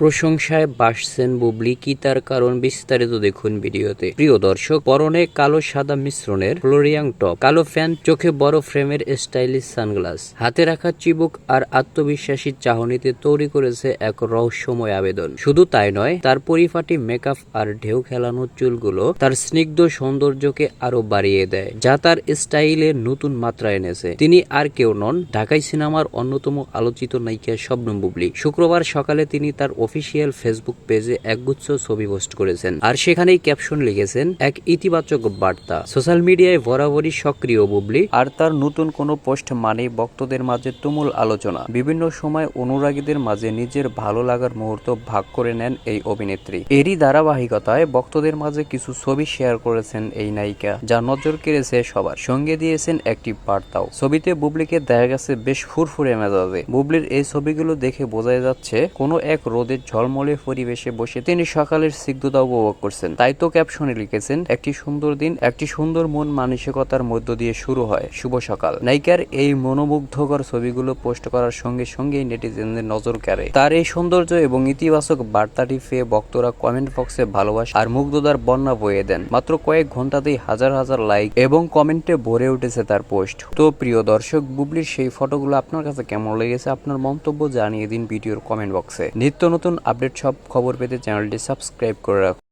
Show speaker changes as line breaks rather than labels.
প্রশংসায় বাসছেন বুবলি, কি তার কারণ বিস্তারিত দেখুন ভিডিওতে। প্রিয় দর্শক, পরনে কালো সাদা মিশ্রণের ফ্লোরিয়াং টপ, কালো ফ্যান চোখে বড় ফ্রেমের স্টাইলিশ সানগ্লাস, হাতে রাখা চিবুক আর আত্মবিশ্বাসী চাহনিতে তৈরি করেছে এক রহস্যময় আবেদন। শুধু তাই নয়, তার পরিপাটি মেকআপ আর ঢেউ খেলানো চুলগুলো তার স্নিগ্ধ সৌন্দর্যকে আরও বাড়িয়ে দেয়, যা তার স্টাইলে নতুন মাত্রা এনেছে। তিনি আর কেউ নন, ঢাকাই সিনেমার অন্যতম আলোচিত নায়িকা শবনম বুবলি। শুক্রবার সকালে তিনি তার অফিসিয়াল ফেসবুক পেজে একগুচ্ছ ছবি পোস্ট করেছেন। আর সেখানেই ক্যাপশন লিখেছেন, এক ইতিবাচক বার্তা। সোশ্যাল মিডিয়ায় বরাবরই সক্রিয় বুবলি। আর তার নতুন কোনো পোস্ট মানেই ভক্তদের মাঝে তুমুল আলোচনা। বিভিন্ন সময় অনুরাগীদের মাঝে নিজের ভালো লাগার মুহূর্ত ভাগ করে নেন এই অভিনেত্রী। এরই ধারাবাহিকতায় ভক্তদের মাঝে কিছু ছবি শেয়ার করেছেন এই নায়িকা, যা নজর কেড়েছে সবার। সঙ্গে দিয়েছেন একটি বার্তাও। ছবিতে বুবলিকে দেখা গেছে বেশ ফুরফুরে মেজাজে। বুবলির এই ছবিগুলো দেখে বোঝা যাচ্ছে, কোনো এক রোদের ঝলমলে পরিবেশে বসে তিনি সকালের সিদ্ধতা উপভোগ করছেন। তাই তো ক্যাপশনে লিখেছেন, একটি সুন্দর দিন, একটি সুন্দর মন মানসিকতার মধ্য দিয়ে শুরু হয়। শুভ সকাল। নায়িকার এই মনোমুগ্ধকর ছবিগুলো পোস্ট করার সঙ্গে সঙ্গেই নেটিজেনদের নজর কাড়ে। তার এই সৌন্দর্য এবং ইতিবাচক বার্তাটি পেয়ে ভক্তরা কমেন্ট বক্সে ভালোবাসা আর মুগ্ধতার বন্যা বয়ে দেন। মাত্র কয়েক ঘন্টাতেই হাজার হাজার লাইক এবং কমেন্টে ভরে উঠেছে তার পোস্ট। তো প্রিয় দর্শক, বুবলির সেই ফটোগুলো আপনার কাছে কেমন লেগেছে? আপনার মন্তব্য জানিয়ে দিন ভিডিওর কমেন্ট বক্সে। নিত্য নতুন আপডেট সব খবর পেতে চ্যানেলটি সাবস্ক্রাইব করে রাখুন।